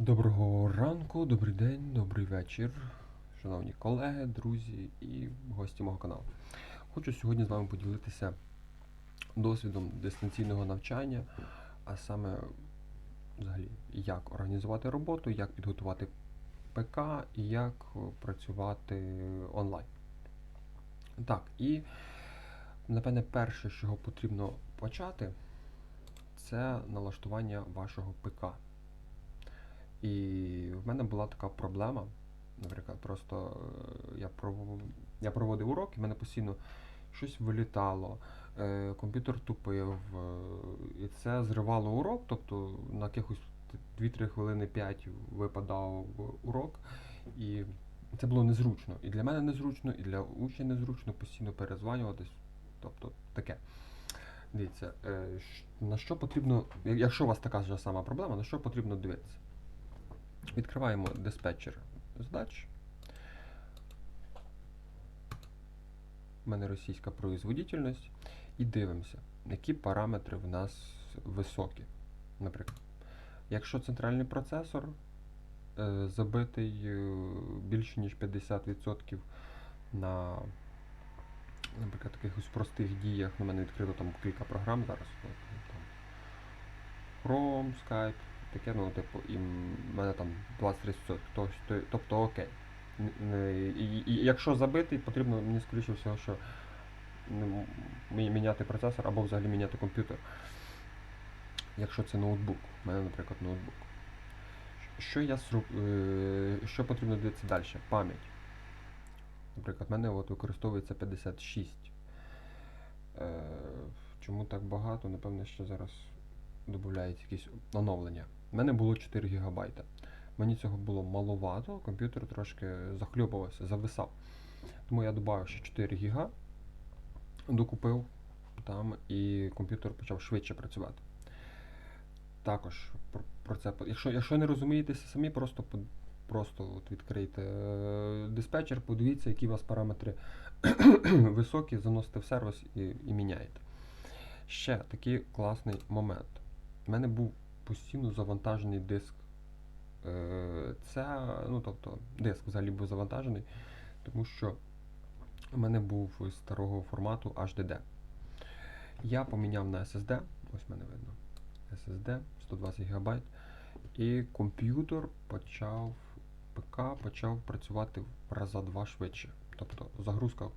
Доброго ранку, добрий день, добрий вечір, шановні колеги, друзі і гості мого каналу. Хочу сьогодні з вами поділитися досвідом дистанційного навчання, а саме взагалі, як організувати роботу, як підготувати ПК і як працювати онлайн. Так, і напевне, перше, з чого потрібно почати, це налаштування вашого ПК. І в мене була така проблема. Наприклад, просто е, я проводив, я проводив урок, і в мене постійно щось вилітало, е, комп'ютер тупив, е, і це зривало урок, тобто на якихось 2-3 хвилини 5 випадав урок, і це було незручно. І для мене незручно, і для учня незручно постійно перезванюватись. Тобто таке. Дивіться, на що потрібно, якщо у вас така ж сама проблема, на що потрібно дивитися? Відкриваємо диспетчер задач. У мене російська производительність. І дивимося, які параметри в нас високі. Наприклад, якщо центральний процесор е, забитий е, більше ніж 50% на, наприклад, якихось простих діях, у мене відкрито там кілька програм зараз. там, Chrome, Skype, таке, ну, типу, і в мене там 23%, то, то, тобто окей. І, і якщо забитий, потрібно мені скоріше всього, що ну, міняти процесор або взагалі міняти комп'ютер. Якщо це ноутбук, у мене, наприклад, ноутбук. Що я е, що потрібно дивитися далі? Пам'ять. Наприклад, в мене от використовується 56. Е, чому так багато? Напевне, що зараз додається якісь оновлення. У мене було 4 ГБ. Мені цього було маловато, комп'ютер трошки захльопувався, зависав. Тому я додав ще 4 ГБ, докупив там, і комп'ютер почав швидше працювати. Також про, це. Якщо, якщо не розумієтеся самі, просто, просто от відкрийте е, диспетчер, подивіться, які у вас параметри високі, заносите в сервіс і, і міняєте. Ще такий класний момент. У мене був постійно завантажений диск. Е, Це, ну тобто, диск взагалі був завантажений, тому що у мене був старого формату HDD. Я поміняв на SSD, ось в мене видно. SSD 120 ГБ. І комп'ютер почав, ПК почав працювати в раза два швидше. Тобто загрузка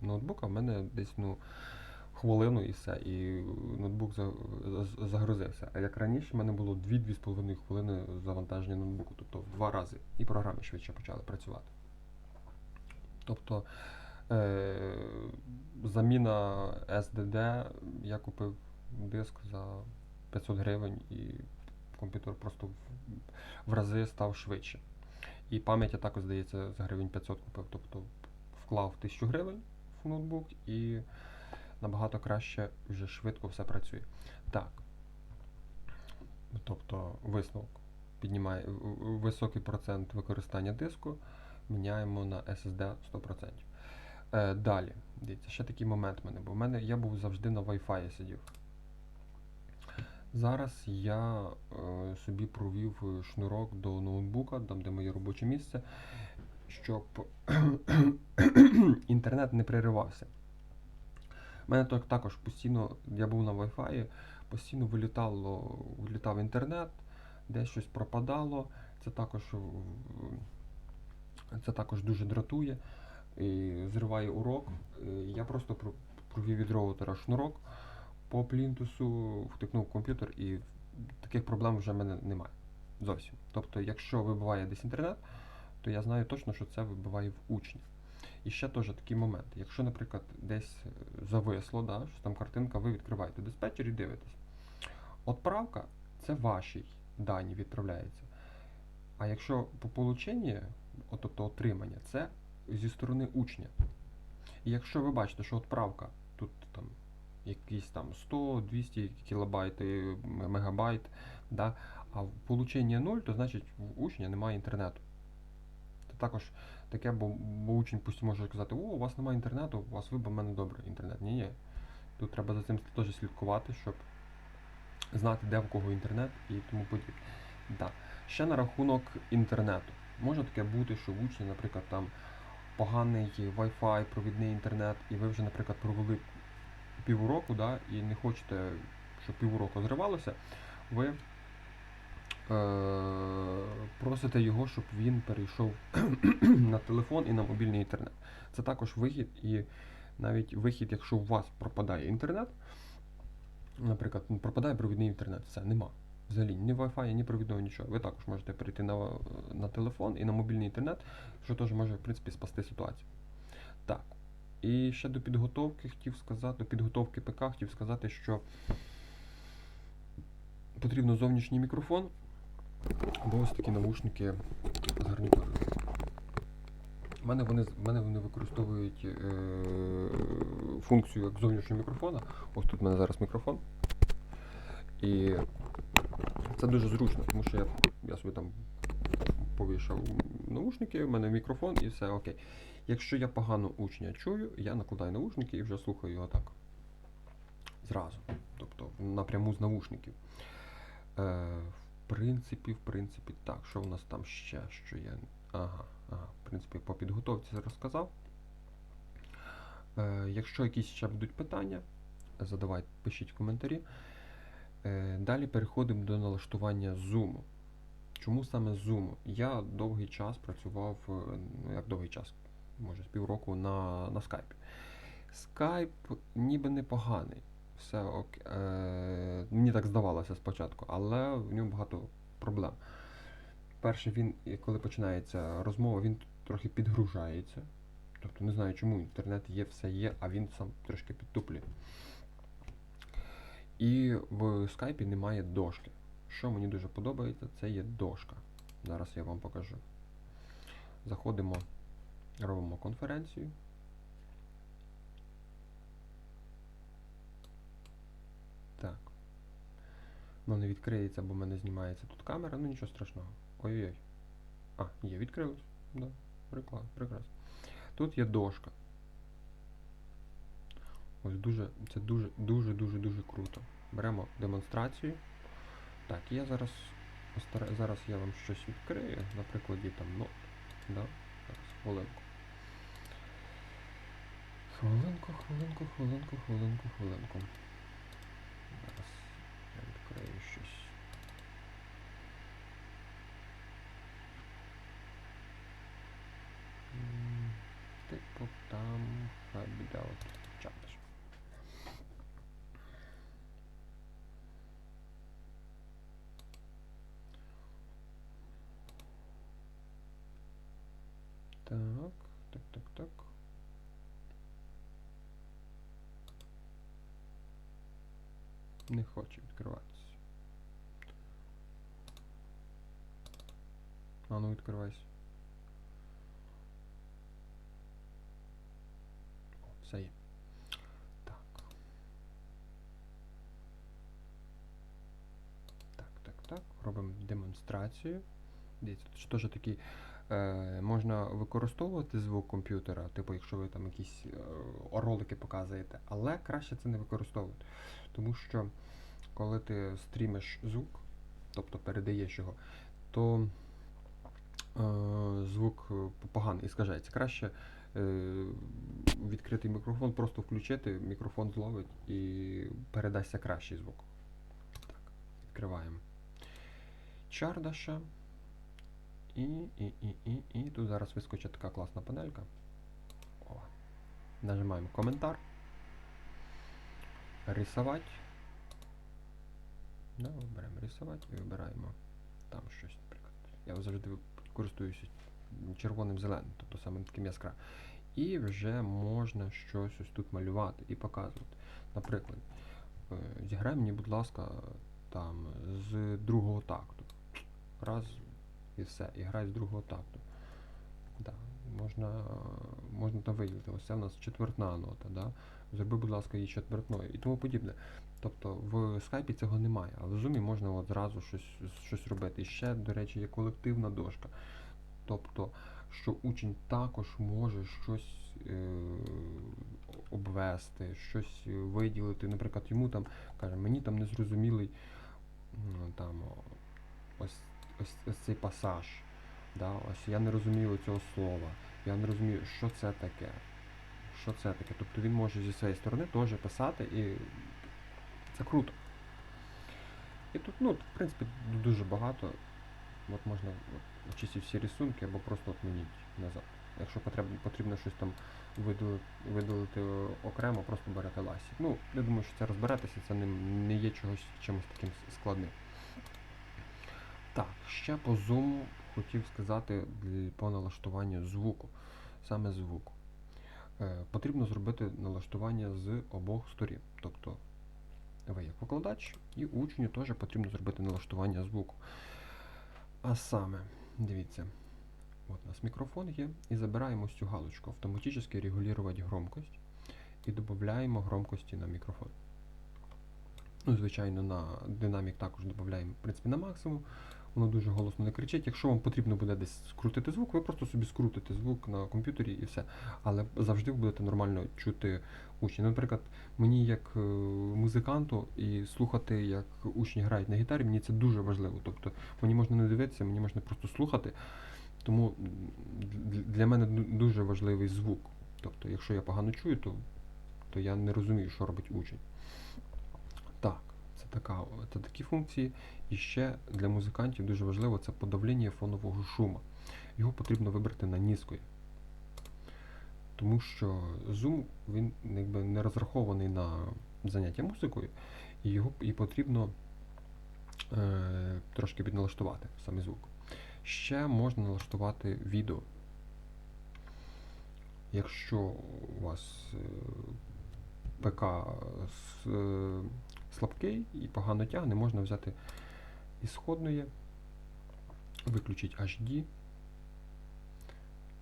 ноутбука в мене десь ну, хвилину і все, і ноутбук за- за- загрузився. А як раніше, в мене було 2-2,5 хвилини завантаження ноутбуку, тобто в два рази. І програми швидше почали працювати. Тобто е- заміна SDD, я купив диск за 500 гривень і комп'ютер просто в, в рази став швидше. І пам'ять я також, здається, за гривень 500 купив. Тобто вклав 1000 гривень в ноутбук і набагато краще вже швидко все працює. Так. Тобто висновок піднімає в- в- високий процент використання диску, міняємо на SSD 100%. Е, далі, дивіться, ще такий момент в мене був. У мене я був завжди на Wi-Fi сидів. Зараз я е, собі провів шнурок до ноутбука, там де моє робоче місце, щоб інтернет не переривався. У мене так- також постійно, я був на Wi-Fi, постійно вилітало, вилітав інтернет, десь щось пропадало. Це також, це також дуже дратує і зриває урок. Е, Я просто провів від роутера шнурок по плінтусу, втикнув комп'ютер і таких проблем вже в мене немає. Зовсім. Тобто, якщо вибиває десь інтернет, то я знаю точно, що це вибиває в учня. І ще теж такий момент. Якщо, наприклад, десь зависло, да, що там картинка, ви відкриваєте диспетчер і дивитесь. Отправка це ваші дані відправляється. А якщо по полученні, тобто отримання, це зі сторони учня. І якщо ви бачите, що отправка тут там якісь там 100-200 кілобайт, мегабайт, да, а в получення 0, то значить в учня немає інтернету. Це також таке, бо, бо учень постійно може сказати, о, у вас немає інтернету, у вас вибив в мене добре інтернет. Ні, ні. Тут треба за цим теж слідкувати, щоб знати, де в кого інтернет і тому подібне. Да. Ще на рахунок інтернету. Може таке бути, що в учні, наприклад, там поганий Wi-Fi, провідний інтернет, і ви вже, наприклад, провели півроку, да, і не хочете, щоб півроку зривалося, ви е- просите його, щоб він перейшов на телефон і на мобільний інтернет. Це також вихід, і навіть вихід, якщо у вас пропадає інтернет, наприклад, ну, пропадає провідний інтернет, все, нема. Взагалі, ні Wi-Fi, ні провідного, нічого. Ви також можете перейти на, на телефон і на мобільний інтернет, що теж може, в принципі, спасти ситуацію. Так. І ще до підготовки хотів сказати, до підготовки ПК хотів сказати, що потрібно зовнішній мікрофон або ось такі навушники з гарнітурою. У мене вони, в мене вони використовують е, функцію як зовнішнього мікрофона. Ось тут в мене зараз мікрофон. І це дуже зручно, тому що я, я собі там повішав наушники, в мене мікрофон і все окей. Якщо я погано учня чую, я накладаю наушники і вже слухаю його так. Зразу. Тобто напряму з наушників. Е, в принципі, в принципі, так. Що в нас там ще? Що є? Ага, ага. В принципі, по підготовці розказав. Е, якщо якісь ще будуть питання, задавайте, пишіть в коментарі. Е, далі переходимо до налаштування Zoom. Чому саме Zoom? Я довгий час працював, е, ну як довгий час, може з півроку на, на Skype. Skype ніби непоганий. Все ок. Е, мені так здавалося спочатку, але в ньому багато проблем. Перше, він, коли починається розмова, він трохи підгружається. Тобто не знаю, чому інтернет є, все є, а він сам трошки підтуплює. І в скайпі немає дошки. Що мені дуже подобається, це є дошка. Зараз я вам покажу. Заходимо, робимо конференцію. Так. Воно не відкриється, бо в мене знімається тут камера, ну нічого страшного. Ой-ой-ой. А, є, відкрилось. Да, прекрасно. Тут є дошка. Ось дуже, це дуже, дуже, дуже, дуже круто. Беремо демонстрацію. Так, я зараз зараз я вам щось відкрию, на прикладі там нот. Да? Зараз, хвилинку. Хвилинку, хвилинку, хвилинку, хвилинку, хвилинку. Типу там от чатиш. Так, так, так, так. Не хоче відкриватися. А ну відкривайся. Все є. Так. Так, так, так. Робимо демонстрацію. Дивіться, тут теж такий е, можна використовувати звук комп'ютера, типу, якщо ви там якісь е, ролики показуєте, але краще це не використовувати. Тому що коли ти стрімиш звук, тобто передаєш його, то е, звук е, поганий скажається. Краще е, відкритий мікрофон, просто включити, мікрофон зловить і передасться кращий звук. Так, відкриваємо Чардаша. І, і, і, і, і тут зараз вискочить така класна панелька. О. Нажимаємо коментар. Рисовать. Да, беремо рисовать і вибираємо там щось, наприклад. Я завжди користуюся червоним зеленим, тобто саме таким яскравим. І вже можна щось ось тут малювати і показувати. Наприклад, е, зіграй мені, будь ласка, там з другого такту. Раз і все, і грай з другого такту. Да, можна, можна там виділити. Ось це в нас четвертна нота. Да? Зроби, будь ласка, її четвертною і тому подібне. Тобто в скайпі цього немає, а в зумі можна от зразу щось, щось робити. І ще, до речі, є колективна дошка. Тобто, що учень також може щось е, обвести, щось е, виділити. Наприклад, йому там каже, мені там незрозумілий там, ось ось, ось цей пасаж. Да, ось я не розумію цього слова. Я не розумію, що це таке. Що це таке? Тобто він може зі своєї сторони теж писати і це круто. І тут, ну, в принципі, дуже багато. От можна ці всі рисунки або просто отмініть назад. Якщо потрібно, потрібно щось там видалити, видалити окремо, просто берете ласі. Ну, я думаю, що це розберетеся, це не, не є чогось чимось таким складним. Так, ще по Zoom хотів сказати по налаштуванню звуку, саме звуку. Е, потрібно зробити налаштування з обох сторін. Тобто ви як викладач і учню теж потрібно зробити налаштування звуку. А саме, дивіться, от у нас мікрофон є, і забираємо цю галочку автоматично регулювати громкость і додаємо громкості на мікрофон. Ну, звичайно, на динамік також додаємо в принципі, на максимум. Воно дуже голосно не кричить. Якщо вам потрібно буде десь скрутити звук, ви просто собі скрутите звук на комп'ютері і все. Але завжди ви будете нормально чути учні. Наприклад, мені як е, музиканту і слухати, як учні грають на гітарі, мені це дуже важливо. Тобто мені можна не дивитися, мені можна просто слухати. Тому для мене дуже важливий звук. Тобто, якщо я погано чую, то, то я не розумію, що робить учень. Так, така, це такі функції. І ще для музикантів дуже важливо це подавлення фонового шуму. Його потрібно вибрати на низької. Тому що Zoom він якби не розрахований на заняття музикою, і його і потрібно е, трошки підналаштувати саме звук. Ще можна налаштувати відео. Якщо у вас е, ПК с- е, слабкий і погано тягне, можна взяти ісходної, виключити HD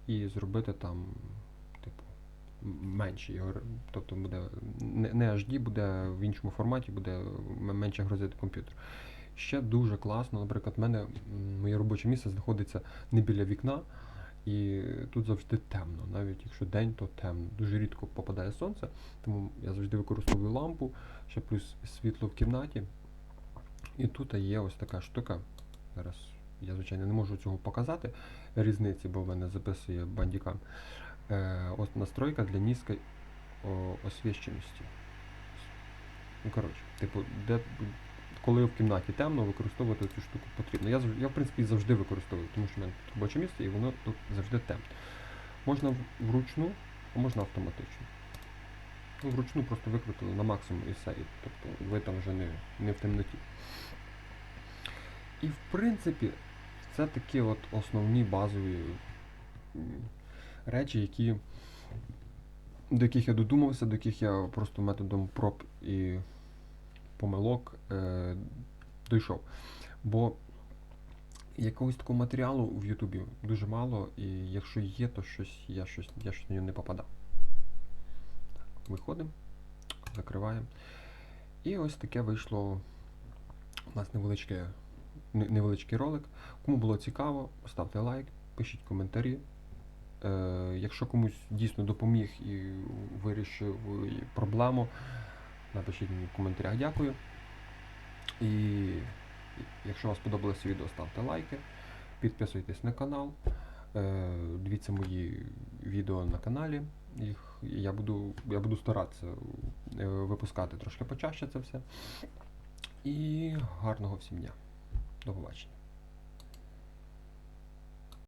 і зробити там, типу, менше його. Тобто буде не, HD, буде в іншому форматі, буде менше грузити комп'ютер. Ще дуже класно, наприклад, в мене моє робоче місце знаходиться не біля вікна, і тут завжди темно. Навіть якщо день, то темно. Дуже рідко попадає сонце, тому я завжди використовую лампу, ще плюс світло в кімнаті. І тут є ось така штука. Зараз я, звичайно, не можу цього показати різниці, бо в мене записує бандікам. Е, ось настройка для низької освіщеності. Ну, коротше, типу, де, коли в кімнаті темно, використовувати цю штуку потрібно. Я, я в принципі, завжди використовую, тому що в мене тут робоче місце і воно тут завжди темно. Можна вручну, а можна автоматично. Ну, вручну просто викрутили на максимум і все. І, тобто ви там вже не, не в темноті. І в принципі, це такі от основні базові речі, які, до яких я додумався, до яких я просто методом проб і помилок е, дійшов. Бо якогось такого матеріалу в Ютубі дуже мало, і якщо є, то щось я щось, я щось на нього не попадав. Виходимо, закриваємо. І ось таке вийшло у нас невеличке, невеличкий ролик. Кому було цікаво, ставте лайк, пишіть коментарі. Е, якщо комусь дійсно допоміг і вирішив проблему, напишіть мені в коментарях дякую. І якщо вам сподобалося відео, ставте лайки, підписуйтесь на канал, е, дивіться мої відео на каналі. Я буду, я буду старатися е, випускати трошки почаще це все. І гарного всім дня. До побачення.